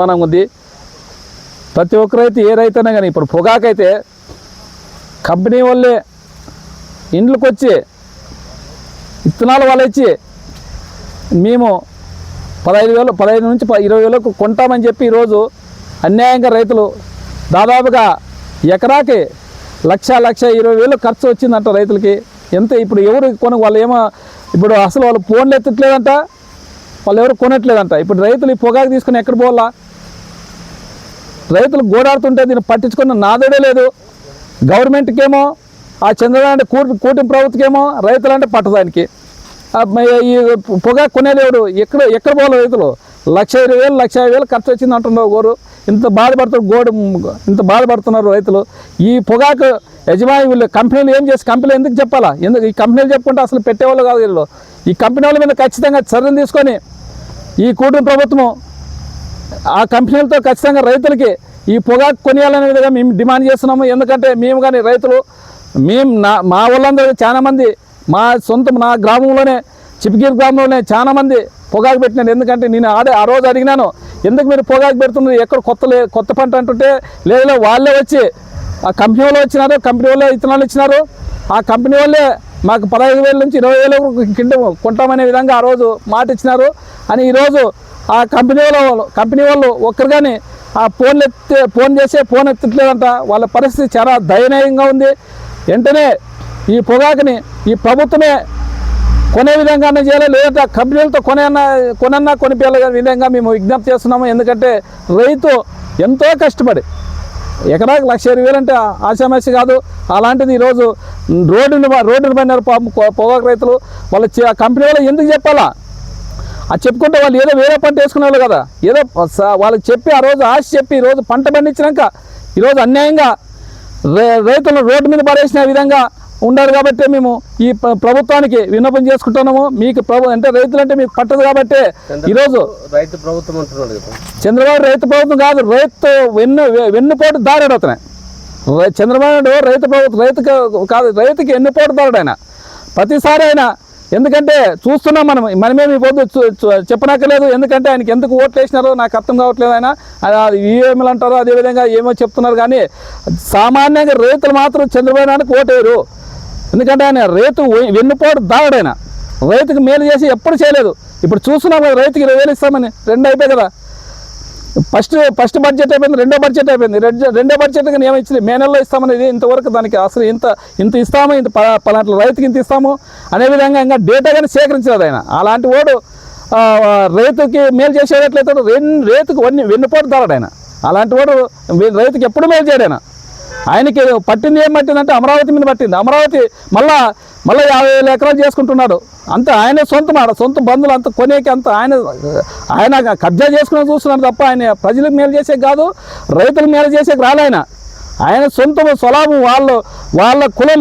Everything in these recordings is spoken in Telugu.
మనం ఉంది. ప్రతి ఒక్క రైతు ఏ రైతైనా కానీ ఇప్పుడు పొగాకైతే కంపెనీ వాళ్ళే ఇండ్లకు వచ్చి విత్తనాలు వాళ్ళు ఇచ్చి మేము పదహైదు వేలు పదహైదు నుంచి ఇరవై వేలకు కొంటామని చెప్పి ఈరోజు అన్యాయంగా రైతులు దాదాపుగా ఎకరాకి లక్ష లక్ష ఇరవై వేలు ఖర్చు వచ్చిందంట రైతులకి. ఎంత ఇప్పుడు ఎవరు కొను వాళ్ళు ఏమో ఇప్పుడు అసలు వాళ్ళు ఫోన్లు ఎత్తట్లేదంట. వాళ్ళు ఎవరు కొనట్లేదంట. ఇప్పుడు రైతులు ఈ పొగాకు తీసుకుని ఎక్కడ పోవాలా? రైతులు గోడాడుతుంటే దీన్ని పట్టించుకున్న నాదుడే లేదు. గవర్నమెంట్కేమో ఆ చంద్రబాబు కూటి కూటమి ప్రభుత్వకేమో రైతులంటే పట్టదానికి ఈ పొగాకు కొనేలేడు ఎక్కడ ఎక్కడ పోవాలి రైతులు? లక్ష ఇరవై వేలు లక్ష యాభై వేలు ఖర్చు వచ్చింది అంటున్నారు గోరు. ఇంత బాధపడుతున్నారు గోడు ఇంత బాధపడుతున్నారు రైతులు. ఈ పొగాకు యజమాని వీళ్ళు కంపెనీలు ఏం చేసి కంపెనీలు ఎందుకు చెప్పాలా? ఎందుకు ఈ కంపెనీలు చెప్పుకుంటే అసలు పెట్టేవాళ్ళు కాదు వీళ్ళు. ఈ కంపెనీ వాళ్ళ మీద ఖచ్చితంగా చర్యలు తీసుకొని ఈ కూటమి ప్రభుత్వం ఆ కంపెనీలతో ఖచ్చితంగా రైతులకి ఈ పొగాకు కొనియాలనే విధంగా మేము డిమాండ్ చేస్తున్నాము. ఎందుకంటే మేము కానీ రైతులు మేము నా మా వాళ్ళందరూ చాలామంది మా సొంత నా గ్రామంలోనే చిపిగిరి గ్రామంలోనే చాలామంది పొగాకు పెట్టినాను ఎందుకంటే నేను ఆడే ఆ రోజు అడిగినాను ఎందుకు మీరు పొగాకు పెడుతున్నారు? ఎక్కడ కొత్త కొత్త పంట? అంటుంటే లేదా వాళ్ళే వచ్చి ఆ కంపెనీ వాళ్ళు వచ్చినారు కంపెనీ వాళ్ళే ఇతనాలు ఇచ్చినారు. ఆ కంపెనీ వాళ్ళే మాకు పదహైదు వేల నుంచి ఇరవై వేల కింద కొంటామనే విధంగా ఆ రోజు మాట ఇచ్చినారు. అని ఈరోజు ఆ కంపెనీ వాళ్ళు కంపెనీ వాళ్ళు ఒక్కరు కానీ ఆ ఫోన్లు ఎత్తే ఫోన్ చేసే ఫోన్ ఎత్తట్లేదంట. వాళ్ళ పరిస్థితి చాలా దయనీయంగా ఉంది. వెంటనే ఈ పొగాకుని ఈ ప్రభుత్వమే కొనే విధంగా చేయాలి. లేదంటే ఆ కంపెనీలతో కొనేనా కొనన్నా కొనిపించాలి విధంగా మేము విజ్ఞప్తి చేస్తున్నాము. ఎందుకంటే రైతు ఎంతో కష్టపడి ఎకరాకి లక్ష ఇరవై వేలు అంటే ఆశామాషి కాదు. అలాంటిది ఈరోజు రోడ్డుని రోడ్డుని పడినారు పొగాకు రైతులు. వాళ్ళ కంపెనీ వాళ్ళు ఎందుకు చెప్పాలా? అది చెప్పుకుంటే వాళ్ళు ఏదో వేరే పంట వేసుకునేవాళ్ళు కదా. ఏదో స- వాళ్ళకి చెప్పి ఆ రోజు ఆశ చెప్పి ఈ రోజు పంట పండించినాక ఈరోజు అన్యాయంగా రైతులను రోడ్డు మీద పడేసిన విధంగా ఉండాలి కాబట్టి మేము ఈ ప్ర- ప్రభుత్వానికి విన్నపం చేసుకుంటున్నాము. మీకు ప్రభు అంటే రైతులు అంటే మీకు పట్టదు కాబట్టి ఈరోజు రైతు ప్రభుత్వం అంటున్నాడు చంద్రబాబు రైతు ప్రభుత్వం కాదు రైతు వెన్ను వెన్నుపోటు దారాడు అతనే. చంద్రబాబు నాయుడు రైతు ప్రభుత్వం రైతు కాదు రైతుకి ఎన్నుపోటు దారాడు ఆయన. ప్రతిసారి ఆయన ఎందుకంటే చూస్తున్నాం మనం మనమేమి చూ- చెప్పనక్కర్లేదు. ఎందుకంటే ఆయనకి ఎందుకు ఓట్లు వేసినారో నాకు అర్థం కావట్లేదు ఆయన. ఈఎంలు అంటారు అదేవిధంగా ఏమో చెప్తున్నారు కానీ సామాన్యంగా రైతులు మాత్రం చంద్రబాబు నాయుడుకి ఓటేయరు ఎందుకంటే ఆయన రైతు వెన్నుపోటు దారాడు రైతుకి మేలు చేసి ఎప్పుడు చేయలేదు. ఇప్పుడు చూస్తున్నాం కదా రైతుకి ఇరవై వేలు ఇస్తామని. రెండు అయిపోయి కదా. ఫస్ట్ ఫస్ట్ బడ్జెట్ అయిపోయింది రెండో బడ్జెట్ అయిపోయింది. రెండో రెండో బడ్జెట్ కానీ ఏమి ఇచ్చింది? మే నెలలో ఇస్తామనేది ఇంతవరకు దానికి అసలు ఇంత ఇంత ఇస్తాము ఇంత పలాంటి రైతుకి ఇంత ఇస్తాము అనే విధంగా ఇంకా డేటా కానీ సేకరించలేదు ఆయన. అలాంటి వాడు రైతుకి మేలు చేసేటట్లయితే రెండు రైతుకు వన్ని వెన్నుపోటు ధరడు ఆయన. అలాంటి వాడు రైతుకి ఎప్పుడు మేలు చేయడు ఆయన. ఆయనకి పట్టింది ఏం పట్టిందంటే అమరావతి మీద పట్టింది. అమరావతి మళ్ళా మళ్ళీ యాభై వేల ఎకరాలు చేసుకుంటున్నాడు. అంత ఆయన సొంతం ఆడ సొంత బంధువులు అంత కొనేకి అంత ఆయన ఆయన కబ్జా చేసుకుని చూస్తున్నాడు తప్ప ఆయన ప్రజలకు మేలు చేసే కాదు రైతులకు మేలు చేసేకి రాలే ఆయన. ఆయన సొంత స్వలాభం వాళ్ళు వాళ్ళ కులం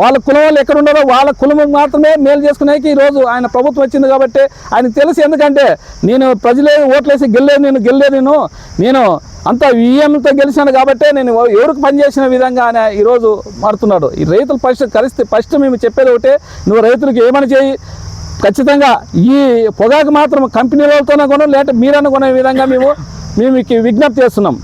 వాళ్ళ కులం వాళ్ళు ఎక్కడ ఉన్నారో వాళ్ళ కులం మాత్రమే మేలు చేసుకునేకి ఈరోజు ఆయన ప్రభుత్వం వచ్చింది కాబట్టి ఆయన తెలుసు ఎందుకంటే నేను ప్రజలే ఓట్లేసి గెల్లేదు నేను గెల్లేదు నేను. నేను అంత ఈఎంతో గెలిచాను కాబట్టే నేను ఎవరికి పనిచేసిన విధంగా ఆయన ఈరోజు మారుతున్నాడు. ఈ రైతులు ఫస్ట్ కలిస్తే ఫస్ట్ మేము చెప్పేది ఒకటే నువ్వు రైతులకు ఏమని చేయి? ఖచ్చితంగా ఈ పొగాకు మాత్రం కంపెనీ వాళ్ళతోనే కొనం లేకపోతే మీరనుకునే కొనే విధంగా మేము మేము విజ్ఞప్తి చేస్తున్నాం.